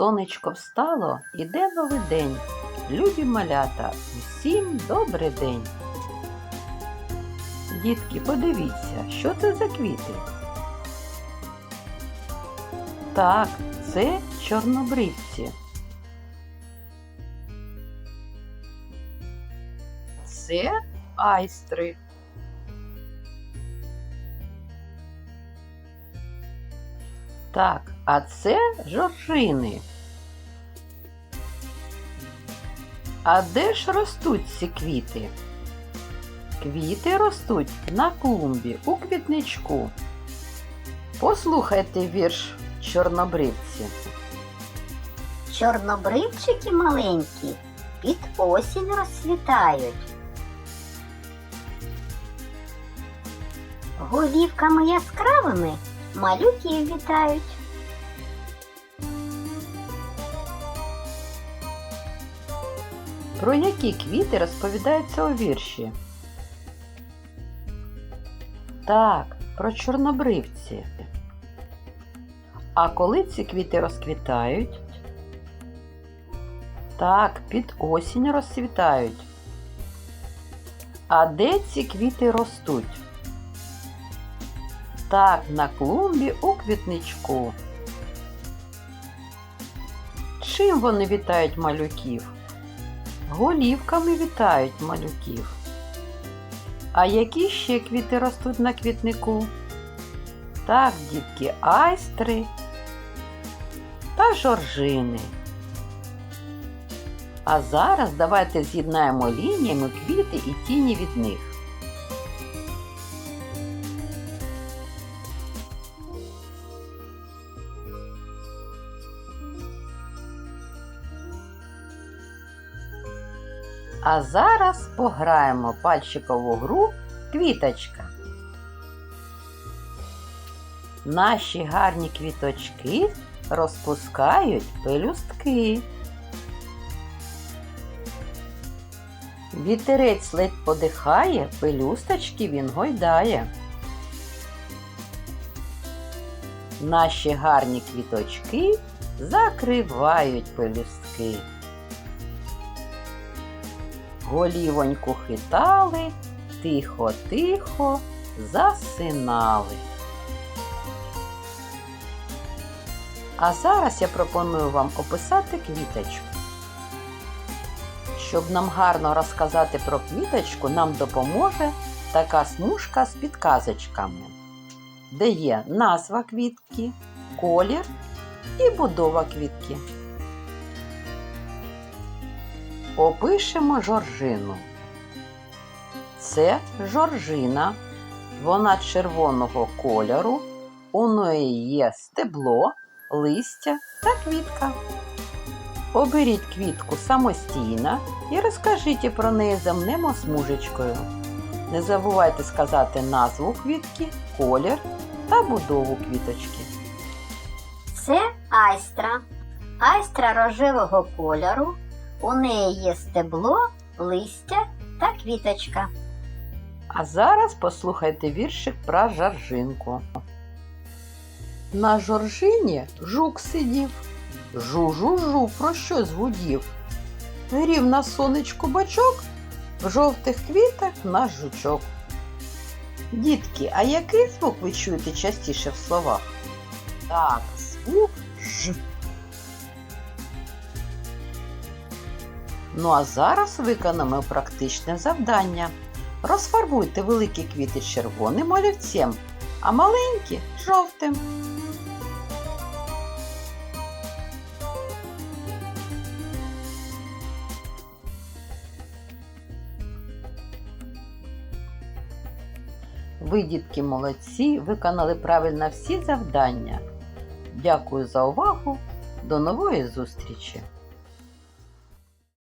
Сонечко встало, іде новий день. Любі малята, усім добрий день. Дітки, подивіться, що це за квіти? Так, це чорнобривці. Це айстри. Так, а це жоржини. А де ж ростуть ці квіти? Квіти ростуть на клумбі у квітничку. Послухайте вірш чорнобривці. Чорнобривчики маленькі під осінь розцвітають. Голівками яскравими малюків вітають. Про які квіти розповідається у вірші? Так, про чорнобривці. А коли ці квіти розквітають? Так, під осінь розцвітають. А де ці квіти ростуть? Так, на клумбі у квітничку. Чим вони вітають малюків? Голівками вітають малюків. А які ще квіти ростуть на квітнику? Так, дітки, айстри та жоржини. А зараз давайте з'єднаємо лініями квіти і тіні від них. А зараз пограємо пальчикову гру квіточка. Наші гарні квіточки розпускають пелюстки. Вітерець ледь подихає, пелюсточки він гойдає. Наші гарні квіточки закривають пелюстки. Голівоньку хитали, тихо-тихо засинали. А зараз я пропоную вам описати квіточку. Щоб нам гарно розказати про квіточку, нам допоможе така смужка з підказочками, де є назва квітки, колір і будова квітки. Опишемо жоржину. Це жоржина. Вона червоного кольору. У неї є стебло, листя та квітка. Оберіть квітку самостійно і розкажіть про неї земнемо смужечкою. Не забувайте сказати назву квітки, колір та будову квіточки. Це айстра. Айстра рожевого кольору. У неї є стебло, листя та квіточка. А зараз послухайте віршик про жоржинку. На жоржині жук сидів. Жу-жу-жу, про що згудів? Грів на сонечку бачок, в жовтих квітах наш жучок. Дітки, а який звук ви чуєте частіше в словах? Так, звук Ж. Ну а зараз виконаємо практичне завдання. Розфарбуйте великі квіти червоним олівцем, а маленькі жовтим. Ви, дітки, молодці, виконали правильно всі завдання. Дякую за увагу. До нової зустрічі!